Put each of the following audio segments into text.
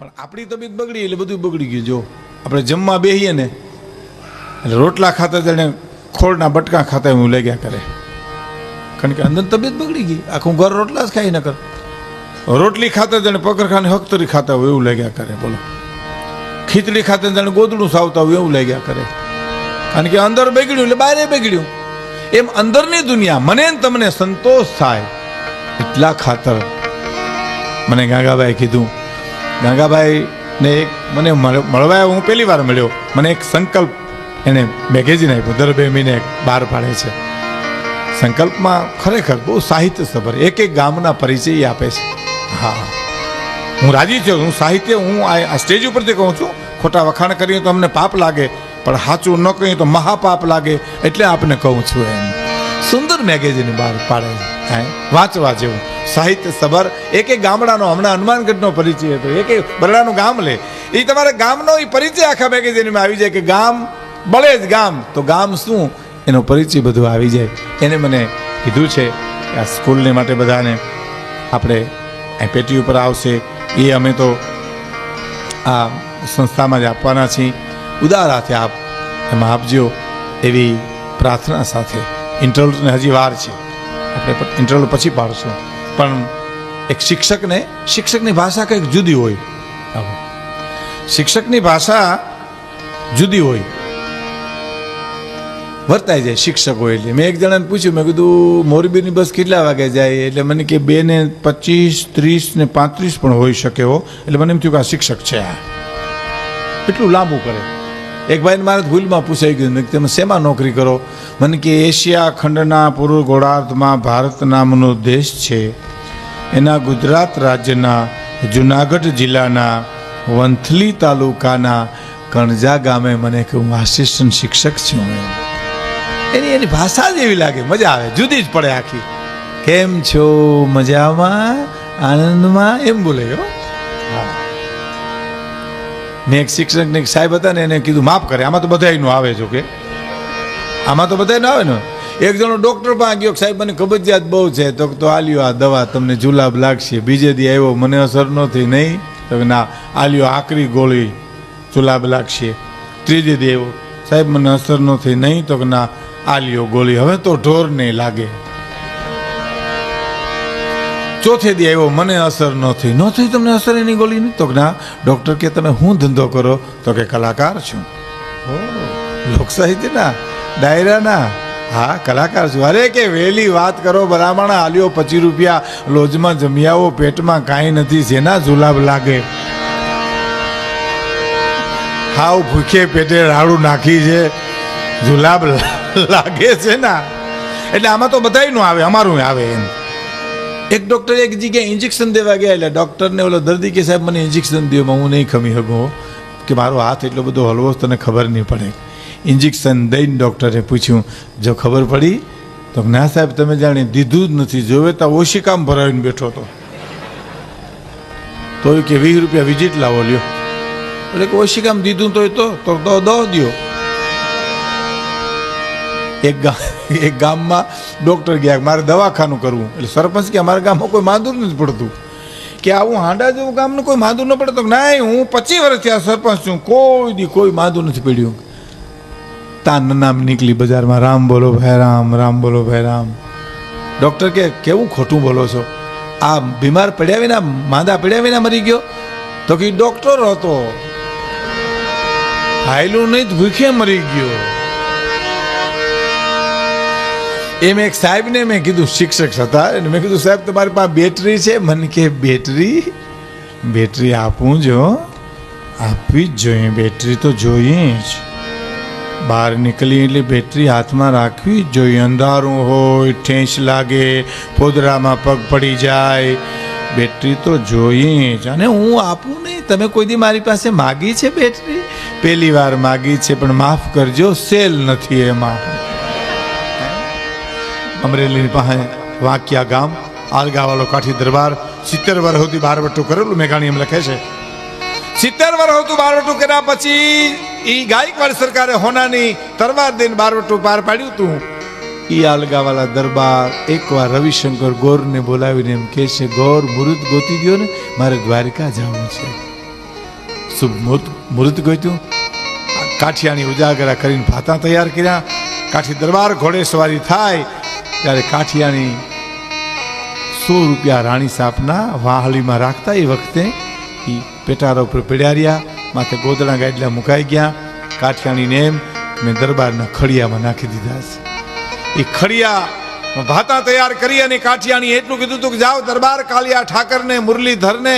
પણ આપણી તબિયત બગડી એટલે બધું બગડી ગયું, જો. આપણે જમવા બેહીએ ને, એટલે રોટલા ખાતા જાણે ખોળના બટકા ખાતા એવું લાગ્યા કરે. કારણ કે અંદર તબિયત બગડી ગઈ. આખું ઘર રોટલા જ ખાઈ ન કર રોટલી ખાતા જાણે પકરખાને હકતરી ખાતા હોય એવું લાગ્યા કરે, બોલો. ખીચડી ખાતા જાણે ગોદડું સાવતા હોય એવું લાગ્યા કરે. કારણ કે અંદર બગડ્યું એટલે બહારે બગડ્યું. એમ અંદરની દુનિયા, મને તમને સંતોષ થાય એટલા ખાતર. મને ગાગાભાઈ કીધું ગાગાભાઈ ને એક મને મળ- મળવા હું પહેલી વાર મળ્યો. મને એક સંકલ્પ એને મેગેઝિન આપ્યું. દર બે બહાર પાડે છે. સંકલ્પમાં ખરેખર બહુ સાહિત્ય સભર એક એક ગામના પરિચય આપે છે. હા. હું રાજી છું. હું સાહિત્ય હું આ સ્ટેજ ઉપરથી કહું છું. ખોટા વખાણ કરીએ તો અમને પાપ લાગે, પણ સાચું ન કહીએ તો મહાપાપ લાગે, એટલે આપને કહું છું એમ. સુંદર મેગેઝિન બહાર પાડે હે વાંચવા જેવું. સાહિત્ય સભર, એક એક ગામડાનો હમણાં હનુમાનગઢનો પરિચય હતો. એક એક બરડાનું ગામ લે. એ તમારા ગામનો એ પરિચય આખા મેગેઝિનમાં આવી જાય કે ગામ બળે જ ગામ. તો ગામ શું? એનો પરિચય બધું આવી જાય. એને મને કીધું છે કે આ સ્કૂલને માટે બધાને આપણે પેટી ઉપર આવશે. એ અમે તો આ સંસ્થામાં જ આપવાના છીએ. ઉદાર હાથે આપ, એમાં આપજો એવી પ્રાર્થના સાથે. ઇન્ટરવ્યુને હજી વાર છે. આપણે પણ ઇન્ટરવ્યુ પછી પાડશું. પણ એક શિક્ષકને, શિક્ષકની ભાષા કંઈક જુદી હોય. શિક્ષકની ભાષા જુદી હોય. વર્તાઈ જાય શિક્ષક હોય એટલે. મેં એક જણાને પૂછ્યું, મેં કીધું, મોરબીની બસ કેટલા વાગે જાય? એટલે મને કે બે ને પચીસ, ત્રીસ ને પાંત્રીસ પણ હોઈ શકે હો. એટલે મને એમ થયું કે આ શિક્ષક છે આ. એટલું લાંબુ કરે. એક ભાઈને મારે ભૂલમાં પૂછાઈ ગયું. મેં તમે શેમાં નોકરી કરો? મને કે, એશિયા ખંડના પૂર્વ ગોળાર્ધમાં ભારત નામનો દેશ છે. એના ગુજરાત રાજ્યના જુનાગઢ જિલ્લાના વંથલી તાલુકાના કણજા ગામે મને કે, હું આસિસ્ટન્ટ શિક્ષક છું એની એની ભાષા જ એવી લાગે. મજા આવે. જુદી જ પડે આખી. કેમ છો? મજામાં? આનંદમાં? એમ બોલે હો. મેં એક શિક્ષકને એક સાહેબ હતા ને એને કીધું, માફ કરે, આમાં તો બધાયનું આવે જો કે આમાં તો બધાય આવે ને? એક જણો ડોક્ટર પાસે ગયો, સાહેબ, મને કબજિયાત બહુ છે. તો તો આલ્યો આ દવા, તમને જુલાબ લાગશે. બીજે દી આવ્યો, મને અસર નથી નહીં? તો ના, આલ્યો આકરી ગોળી, જુલાબ લાગશે. ત્રીજે દી આવ્યો, સાહેબ, મને અસર નથી નહીં? તો ના, આલ્યો ગોળી, હવે તો ઢોર નહીં લાગે. ચોથે દી આવ્યો, મને અસર ન થઈ. ન થઈ તમને અસર એની ગોળી નહીં તો ના ડૉક્ટર કે તમે હું ધંધો કરો, તો કે કલાકાર છું. લોક સાહિત્યના ડાયરાના હા, કલાકાર છું. અરે કે વહેલી વાત કરો બરાબર આલ્યો પચીસ રૂપિયા, લોજમાં જમી પેટમાં કાંઈ નથી જેના જુલાબ લાગે? હાવ ભૂખે પેટે રાડું નાખી છે. જુલાબ લાગે છે ના. એટલે આમાં તો બધાયનું આવે અમારું આવે એમ. એક ડૉક્ટર એક જગ્યાએ ઇન્જેક્શન દેવા ગયા એટલે ડૉક્ટરને ઓલો દર્દી કે સાહેબ, મને ઇન્જેક્શન દો હું નહીં ખમી શકું કે મારો હાથ એટલો બધો હલવો તને ખબર નહીં પડે. ઇન્જેક્શન દઈને ડૉક્ટરે પૂછ્યું, જો ખબર પડી? તો ના સાહેબ, તમે જાણે દીધું જ નથી, જોવે તો કામ ભરાવીને બેઠો હતો. તોય કે, વીસ રૂપિયા વિઝિટ લાવો, લ્યો. એટલે કે કામ દીધું તો તો દો દો દ્યો. એક ગામ એક ગામમાં ડૉક્ટર ગયા મારે દવાખાનું કરવું. એટલે સરપંચ કે અમારા ગામમાં કોઈ માંદુર નથી પડતું. કે આવું હાંડા જેવું ગામનું કોઈ માંદુર ન પડતો. ના હું પચીસ વર્ષથી આ સરપંચ છું. કોઈ દી કોઈ માંદુર નથી પડ્યું. તાન નામ નીકળી બજારમાં. રામ બોલો ભાઈ રામ રામ બોલો ભાઈ રામ. ડૉક્ટર કે, કેવું ખોટું બોલો છો? આ બીમાર પડ્યા વિના, માંદા પડ્યા વિના મરી ગયો? તો કે ડૉક્ટર હતો. હાયલું નહીં ભૂખે મરી ગયો. એમ એક સાહેબને મેં કીધું, શિક્ષક હતા, અને મેં કીધું, સાહેબ, તમારી પાસે બેટરી છે? મને કે, બેટરી? બેટરી આપું જો આપવી જ જોઈએ, બેટરી તો જોઈએ જ. બહાર નીકળી એટલે બેટરી હાથમાં રાખવી જ જોઈએ. અંધારું હોય, ઠેંચ લાગે પોદરામાં પગ પડી જાય. બેટરી તો જોઈએ જ. અને હું આપું નહીં? તમે કોઈ દી મારી પાસે માગી છે બેટરી? પહેલી વાર માગી છે, પણ માફ કરજો, સેલ નથી એમાં. અમરેલીની પાસે વાંકિયા ગામ, આલગાવાલો કાઠી દરબાર, સિત્તેર વર્ષોથી બારવટું કરેલું મેઘાણી એમ લખે છે. સિત્તેર વર્ષ હતું બારવટું કર્યા પછી એ ગાયકવાડ સરકારે હોનાની તરવાર દઈને બારવટું પાર પાડ્યું હતું એ આલગાવાલા દરબાર એકવાર રવિશંકર ગોરને બોલાવીને એમ કહે છે, ગોર મૃત ગોતી ગયો ને, મારે દ્વારિકા જવું છે. શું મુહૂર્ત મુહૂર્ત ગોત્યું. કાઠિયાની ઉજાગરા કરીને ભાતા તૈયાર કર્યા. કાઠી દરબાર ઘોડે સવારી થાય. ત્યારે કાઠિયાની સો રૂપિયા રાણી સાપના વાહલીમાં રાખતા એ વખતે એ પેટારા ઉપર પડ્યા રહ્યા, માથે ગોદડા ગાડલા મુકાઈ ગયા. કાઠિયાણીને એમ મેં દરબારના ખડિયામાં નાખી દીધા છે. એ ખડિયા ભાતા તૈયાર કરી અને કાઠિયાણી એટલું કીધું હતું કે જાઓ દરબાર કાલિયા ઠાકરને, મુરલીધરને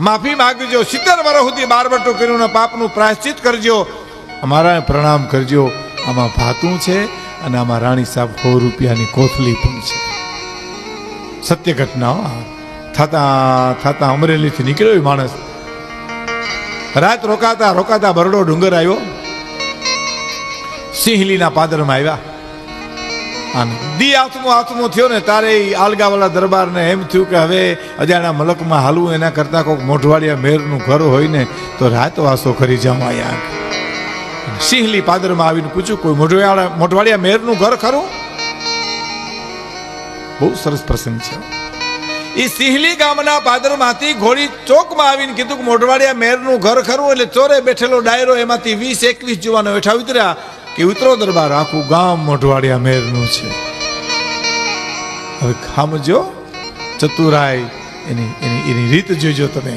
માફી માગજો. સિત્તેર વર્ષ સુધી બારવટું કર્યું પાપનું પ્રાયશ્ચિત કરજો. અમારા પ્રણામ કરજો. આમાં ભાતું છે. અને આમાં રાણી સાહેબ સો રૂપિયાની કોથલી પણ છે. સત્ય ઘટનાઓ. થતા થતા અમરેલીથી નીકળ્યો માણસ. રાત રોકાતા રોકાતા બરડો ડુંગર આવ્યો. સિંહલીના પાદરમાં આવ્યા. અને દી આત્મો આત્મો થયો ને તારે આલગાવાલા દરબારને એમ થયું કે હવે અજાણા મલકમાં હાલવું એના કરતાં કોઈક મોઢવાડિયા મેરનું ઘર હોય ને તો રાત વાસો કરી જાઉં અહીંયા સિંહલી પાદરમાં આવીને પૂછ્યું, કોઈ મોઢવાડિયા મોઢવાડિયા મેરનું ઘર ખરું? બહુ સરસ પ્રસંગ છે. એ સિંહલી ગામના પાદરમાંથી ઘોડી ચોકમાં આવીને કીધું કે મોઢવાડિયા મેરનું ઘર ખરું, એટલે ચોરે બેઠેલો ડાયરો એમાંથી વીસ, એકવીસ જુવાનો હેઠા ઉતર્યા કે, ઉતરો દરબાર, આખું ગામ મોઢવાડિયા મેરનું છે. હવે ખામજો ચતુરાય એની એની એની રીત જોઈજો તમે.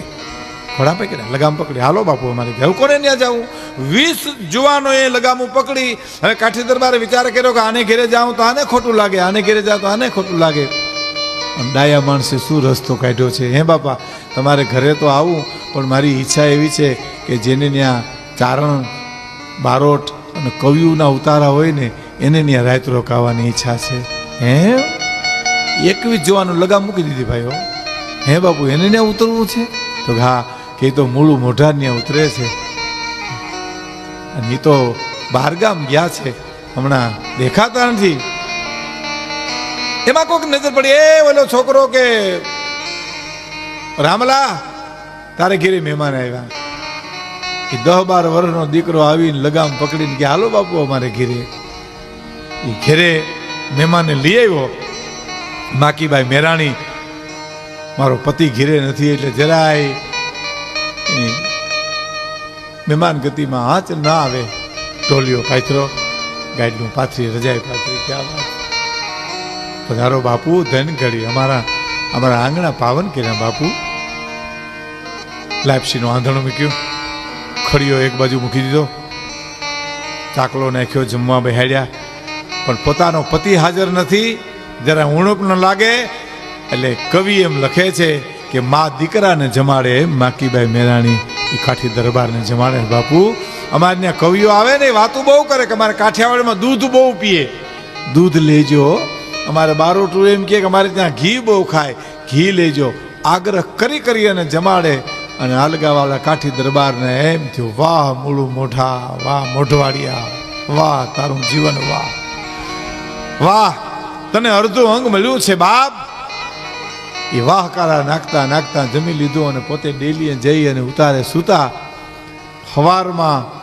ઘોડા પકડ્યા, લગામ પકડી હાલો બાપુ, અમારે ઘેર કોને ત્યાં જવું? વીસ જુવાનોએ લગામું પકડી. હવે કાઠી દરબારે વિચાર કર્યો કે આને ઘેરે જાઉં તો આને ખોટું લાગે, આને ઘેરે જાઉં તો આને ખોટું લાગે. ડાયા માણસે શું રસ્તો કાઢ્યો છે? હે બાપા, તમારે ઘરે તો આવું, પણ મારી ઈચ્છા એવી છે કે જેને ત્યાં ચારણ, બારોટ અને કવિઓના ઉતારા હોય ને, એને ત્યાં રાત રોકાવાની ઈચ્છા છે. હે? એકવીસ જવાનું લગામ મૂકી દીધી ભાઈઓ. હે બાપુ, એને ત્યાં ઉતરવું છે? તો હા, કે તો મૂળું મોઢા ત્યાં ઉતરે છે. એ તો બહારગામ ગયા છે. હમણાં દેખાતા નથી. એમાં કોઈક નજર પડી. એ ઓલો છોકરો કે, રામલા, તારે ઘેરે મહેમાન આવ્યા. એ દહ બાર વર્ષનો દીકરો આવીને લગામ પકડીને કે, હાલો બાપુ, અમારે ઘેરે. એ ઘેરે મહેમાનને લઈ આવ્યો. માકીભાઈ મેરાણી, મારો પતિ ઘેરે નથી, એટલે જરાય મહેમાન ગતિમાં હાથ ના આવે ટોલિયો પાથરો ગાઈડનું પાથરી, રજાઈ પાથરી, ક્યાં વાત? પધારો બાપુ, ધન ઘડી, અમારા અમારા આંગણા પાવન કર્યા બાપુ. લાપસીનું આંધણું મૂક્યું, ખડીયો એક બાજુ મૂકી દીધો. ચાકલો નાખ્યો, જમવા બેહાડ્યા. પણ પોતાનો પતિ હાજર નથી, જરા ઉણપ ન લાગે, એટલે કવિ એમ લખે છે કે, મા દીકરાને જમાડે, માકીબાઈ મેરાણી. કાઠી દરબારને જમાડે બાપુ, અમારે ત્યાં કવિઓ આવે ને વાતું બહુ કરે કે અમારે કાઠિયાવાડમાં દૂધ બહુ પીએ. દૂધ લેજો. અમારે બારોટું એમ કહે કે અમારે ત્યાં ઘી બહુ ખાય. ઘી લેજો. આગ્રહ કરી કરી અને જમાડે. અને આલગાવાળા કાઠી દરબારને એમ થયું, વાહ, મૂળું મોઢા, વાહ, મોઢવાડિયા, વાહ, તારું જીવન, વાહ. વાહ, તને અડધું અંગ મળ્યું છે, બાપ. એ વાહકારા નાખતા નાખતા જમી લીધું અને પોતે ડેલીએ જઈ અને ઉતારે સૂતા. હવારમાં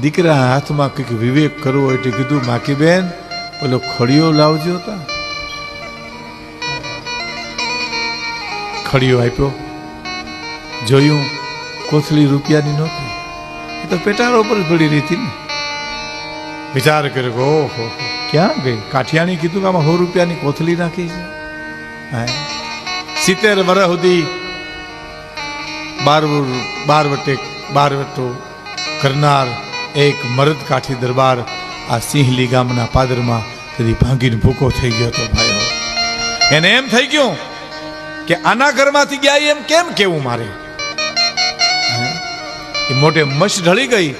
દીકરા હાથમાં કંઈક વિવેક કરવો એટલે કીધું માકી બેન પેલો ખડીયો લાવજો તા. ખડીયો આપ્યો. જોયું કોથળી રૂપિયાની નહોતી. એ તો પેટારો પર પડી રહી હતી ને. વિચાર કર્યો ઓહો, ક્યાં ગઈ? કાઠિયાણી કીધું કે આમાં સો રૂપિયાની કોથળી નાખી છે? હા. સિત્તેર વર્ષ સુધી બાર બાર વટે બાર વટો કરનાર એક મરદ કાઠી દરબાર આ સિંહલી ગામના પાદરમાં કદી ભાંગીને ભૂકો થઈ ગયો હતો ભાઈઓ. એને એમ થઈ ગયું કે આના ઘરમાંથી ગયા એમ કેમ કેવું મારે? એ મોટે મશ ઢળી ગઈ.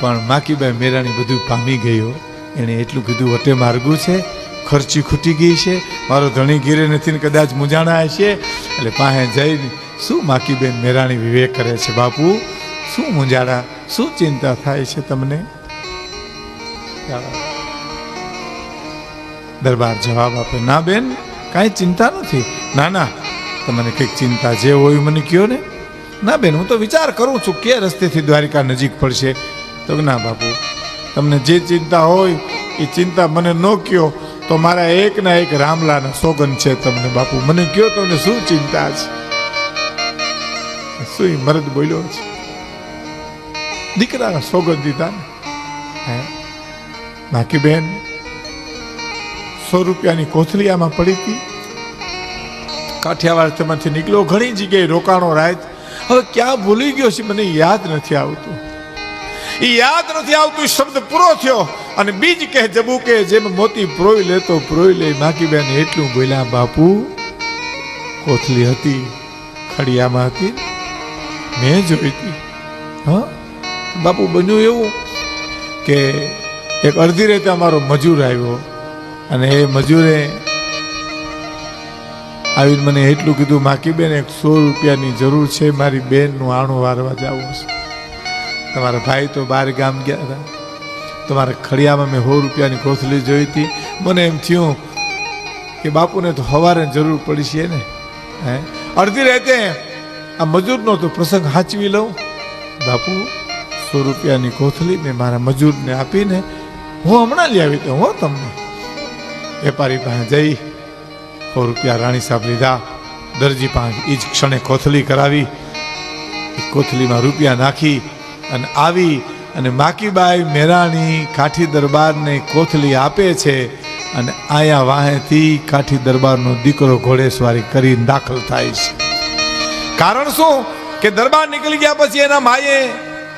પણ માકીબાઈ મેરાણી બધું પામી ગયો. એણે એટલું કીધું, વટે માર્ગું છે ખર્ચી ખૂટી ગઈ છે. મારો ધણી ગીરે નથી ને કદાચ મૂંઝાણા હશે. એટલે પાસે જઈને શું માકીબેન મેરાણી વિવેક કરે છે? બાપુ, શું મૂંઝાણા? શું ચિંતા થાય છે તમને? દરબાર જવાબ આપે, ના બેન, કાંઈ ચિંતા નથી. ના ના, તમને કંઈક ચિંતા જે હોય મને કયો ને. ના બેન, હું તો વિચાર કરું છું કે રસ્તેથી દ્વારિકા નજીક પડશે. તો ના બાપુ, તમને જે ચિંતા હોય એ ચિંતા મને ન કયો તો મારા એક ના એક રામલાના સોગન છે તમને, બાપુ. મને કયો તમને શું ચિંતા છે? શું મરદ બોલ્યો છે? દીકરાના સોગન દીધા ને? બાકી બેન સો રૂપિયાની કોથળી આમાં પડી હતી. કાઠિયાવાડ તેમાંથી નીકળ્યો, ઘણી જગ્યાએ રોકાણો રાત હવે ક્યાં ભૂલી ગયો છે? મને યાદ નથી આવતું. એ યાદ નથી આવતું શબ્દ પૂરો થયો. અને બીજ કહે જબુ કે જેમ મોતી પ્રોઈ લેતો પ્રોઈ લે. માકી બેન એટલું બોલ્યા, બાપુ કોથલી હતી, ખડિયામાં હતી મેં જોઈ હતી. હા? બાપુ, બન્યું એવું કે એક અડધી રીતે અમારો મજૂર આવ્યો અને એ મજૂરે આવીને મને એટલું કીધું માકી બેન એક સો રૂપિયાની જરૂર છે, મારી બેનનું આણું વારવા જવું છે તમારા ભાઈ તો બહાર ગામ ગયા હતા. તમારા ખડિયામાં મેં સો રૂપિયાની કોથળી જોઈ હતી. મને એમ થયું કે બાપુને તો હવારે જરૂર પડી છે ને. હે? અડધી રાતે આ મજૂરનો તો પ્રસંગ સાચવી લઉં. બાપુ, સો રૂપિયાની કોથળી મેં મારા મજૂરને આપીને હું હમણાં લઈ આવી દઉં હો તમને. વેપારી પાસે જઈ સો રૂપિયા રાણી સાહેબ લીધા. દરજી પાસે એ જ ક્ષણે કોથળી કરાવી. કોથળીમાં રૂપિયા નાખી અને આવી અને માકીબાઈ મેરાણી કાઠી દરબારને કોથલી આપે છે અને આયા વાહેથી કાઠી દરબારનો દીકરો ઘોડેસવારી કરીને દાખલ થાય છે. કારણ શું? કે દરબાર નીકળી ગયા પછી એના માએ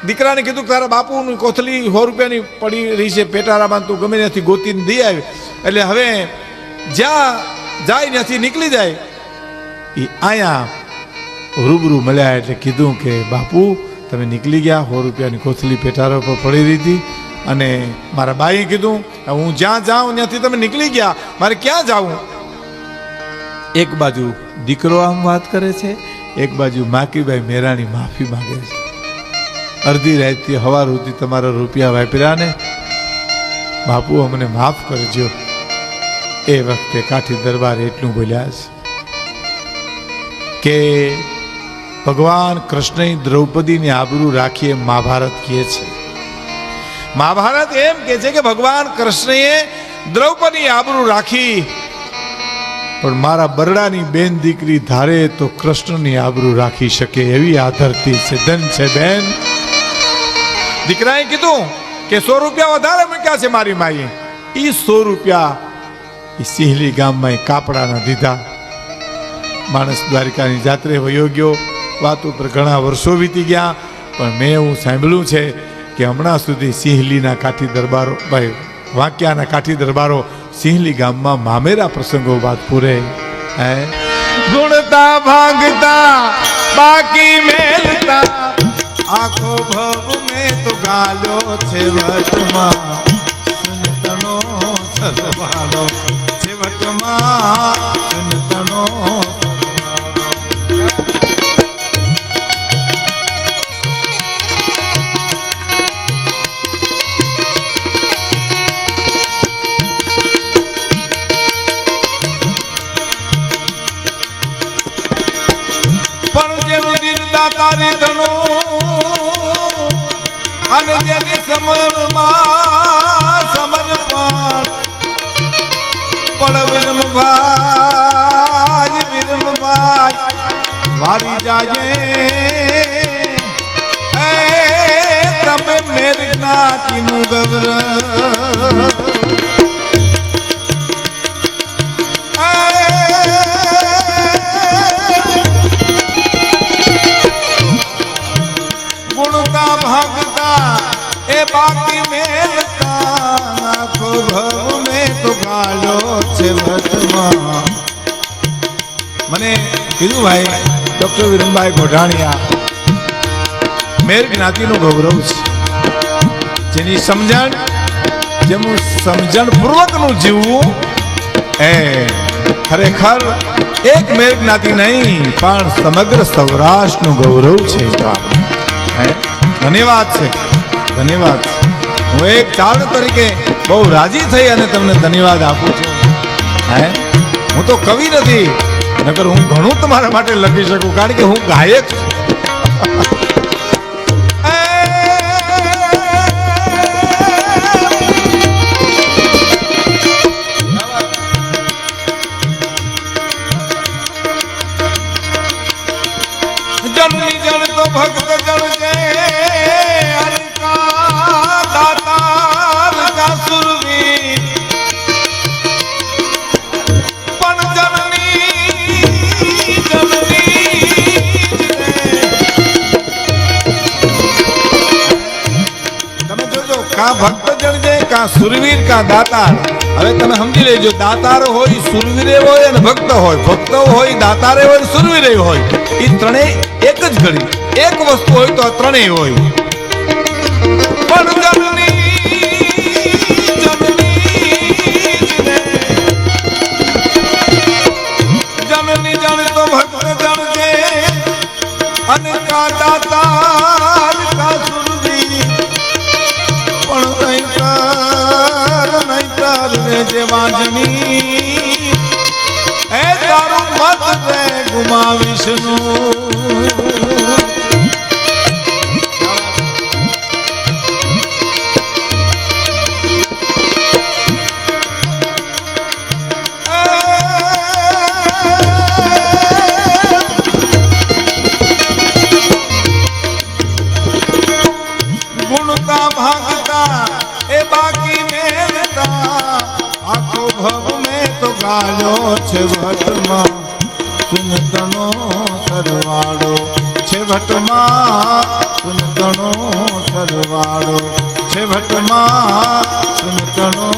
દીકરાને કીધું કે તારા બાપુની કોથલી સો રૂપિયાની પડી રહી છે, પેટારામાં તું ગમે ત્યાંથી ગોતીને દઈ આવી. એટલે હવે જ્યાં જાય ત્યાંથી નીકળી જાય. એ આયા રૂબરૂ મળ્યા એટલે કીધું કે બાપુ તમે નીકળી ગયા, સો રૂપિયાની કોથળી પેટારા પર પડી રહી અને મારા બાઈએ કીધું હું જ્યાં જાઉં ત્યાંથી તમે નીકળી ગયા, મારે ક્યાં જાઉં એક બાજુ દીકરો આમ વાત કરે છે, એક બાજુ માકીભાઈ મેરાણી માફી માંગે છે. અડધી રાતથી હવાર સુધી તમારા રૂપિયા વાપર્યા ને, બાપુ, અમને માફ કરજો. એ વખતે કાઠી દરબાર એટલું બોલ્યા છે કે ભગવાન કૃષ્ણએ દ્રૌપદીની આબરૂ રાખીએ મહાભારત કહે છે. મહાભારત એમ કે છે કે ભગવાન કૃષ્ણએ દ્રૌપદી આબરૂ રાખી, પણ મારા બરડાની બેન દીકરી ધારે તો કૃષ્ણની આબરૂ રાખી શકે એવી આ ધરતી છે ધન છે બેન. દીકરાએ કીધું કે સો રૂપિયા વધારે મૂક્યા છે મારી માએ. એ સો રૂપિયા એ સિંહલી ગામમાં કાપડાના દીધા. માણસ દ્વારિકાની જાત્રે વયો ગયો. વાત ઉપર ઘણા વર્ષો વીતી ગયા, પણ મેં એવું સાંભળ્યું છે કે હમણાં સુધી સિંહલીના કાઠી દરબારો, ભાઈ, વાંક્યાના કાઠી દરબારો સિંહલી ગામમાં મામેરા પ્રસંગો વાત પૂરે. હે? ગુણતા, ભાગતા, બાકી મેલતા, આખો ભવ મેં તો ગાલ્યો છે વટમાં સંતનો સરવાળો છે વટમાં સુનતનો વારી જાજે. તમે મેર જ્ઞાતિનું ગૌરવ ગુણતા ભાગતા, એ બાકી મેલતા, આખો ભવ મેં તો ગાલો છે વટમાં મને કીધું ભાઈ ડોક્ટર વિરમભાઈ ગોઢાણીયા મેર જ્ઞાતિનું ગૌરવ છે. જેની સમજણ, જેનું સમજણ પૂર્વકનું જીવવું એ ખરેખર એક મેર જ્ઞાતિ નહીં, પણ સમગ્ર સૌરાષ્ટ્રનું ગૌરવ છે? ધન્યવાદ છે. ધન્યવાદ. હું એક ચારણ તરીકે બહુ રાજી થઈ અને તમને ધન્યવાદ આપું છું. હે? હું તો કવિ નથી. નકર હું ઘણું તમારા માટે લખી શકું કારણ કે હું ગાયક છું. સુરવીર કા દાતાર? હવે તમે સમજી લેજો, દાતાર હોય સુરવીરે હોય અને ભક્ત હોય. ભક્ત હોય, દાતારે હોય સુરવીરે હોય. એ ત્રણેય એક જ ઘડી. એક વસ્તુ હોય તો આ ત્રણેય હોય. પણ. જનની જણ તો ભક્ત જણજે. અને કા દાતાર ગુમાવીશનું ગુણતા ભાગતા એ બાકી મેલતા આખો ભવ મેં તો ગાયો છે ભટમાં સુનતનો સરવાળો. છે ભટમાં સરવાળો. છે ભટમાં સુનતનો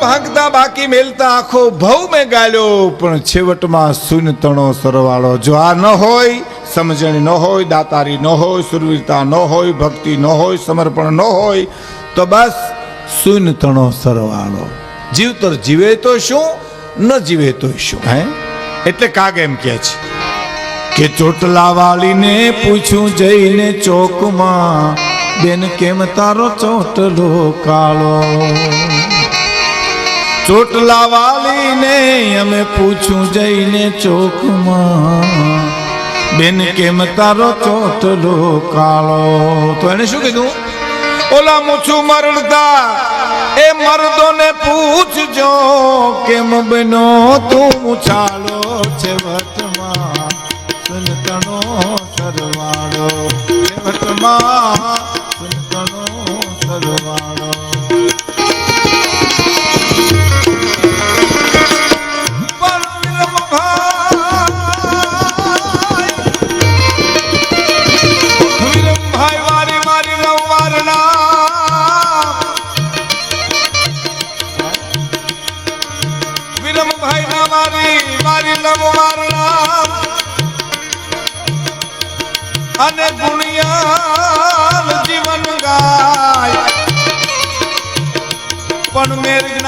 ભાગતા બાકી મેલતા આખો ભવ મેં ગાલ્યો, પણ છેવટમાં શૂન્ય તણો સરવાળો. જો આ ન હોય, સમજણ ન હોય, દાતારી ન હોય, સુરવીરતા ન હોય, ભક્તિ ન હોય, સમર્પણ ન હોય, તો બસ શૂન્ય તણો સરવાળો. જીવતર જીવે તો શું? ન જીવે તો શું, હે? એટલે કાગ એમ કે છે કે ચોટલા વાળીને પૂછું જઈને ચોકમાં, બેન, કેમ તારો ચોટલો કાળો? ચોટલા વાલીને અમે પૂછું જઈને ચોકમાં, બેન, કેમ તારો ચોટલો કાળો? તો એને શું કીધું? ઓલા મૂછું મરડતા. એ મર્દોને પૂછજો, કેમ બનો તું છાલો છે વટમાં સુનતનો સરવાળો છે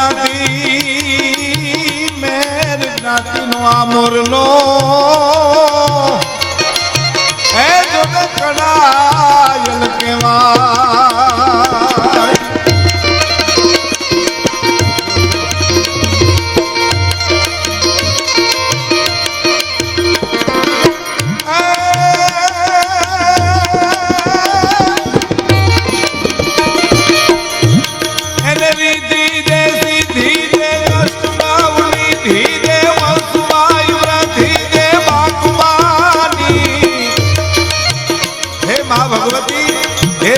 જ્ઞાતિ મેર જ્ઞાતિ નો આ મોરલો હે કડાયલ કેવાય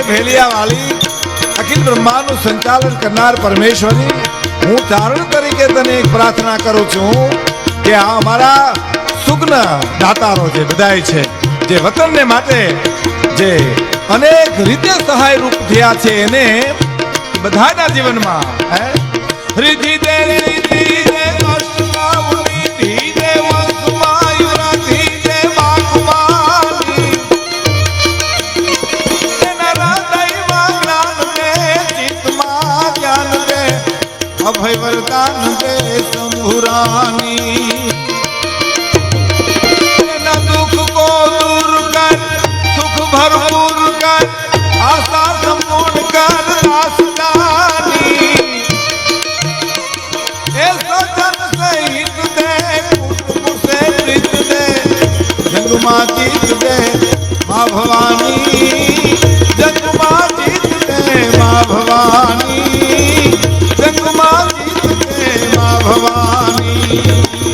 ભેલિયા વાલી અખિલ બ્રહ્માનું સંચાલન કરનાર પરમેશ્વરી હું ચારણ તરીકે તને એક પ્રાર્થના કરું છું કે આ અમારા સુગ્ન દાતારો જે બધાય છે, જે વતનને માટે જે અનેક રીતે સહાય રૂપ થયા છે, એને બધાના જીવનમાં, હે? રીતિ દે અભય વરદાન દે શંભુરાની. દુઃખ કો દૂર કર, સુખ ભરપૂર કર, આશા સંપૂર્ણ કર દાસદાની. એ સજન સે હિત દે, કુટુંબ સે જંગમાં જીત દે મા ભવાની જંગમાં જીત દે મા ભવાની જંગમાં જીત દે મા ભવાની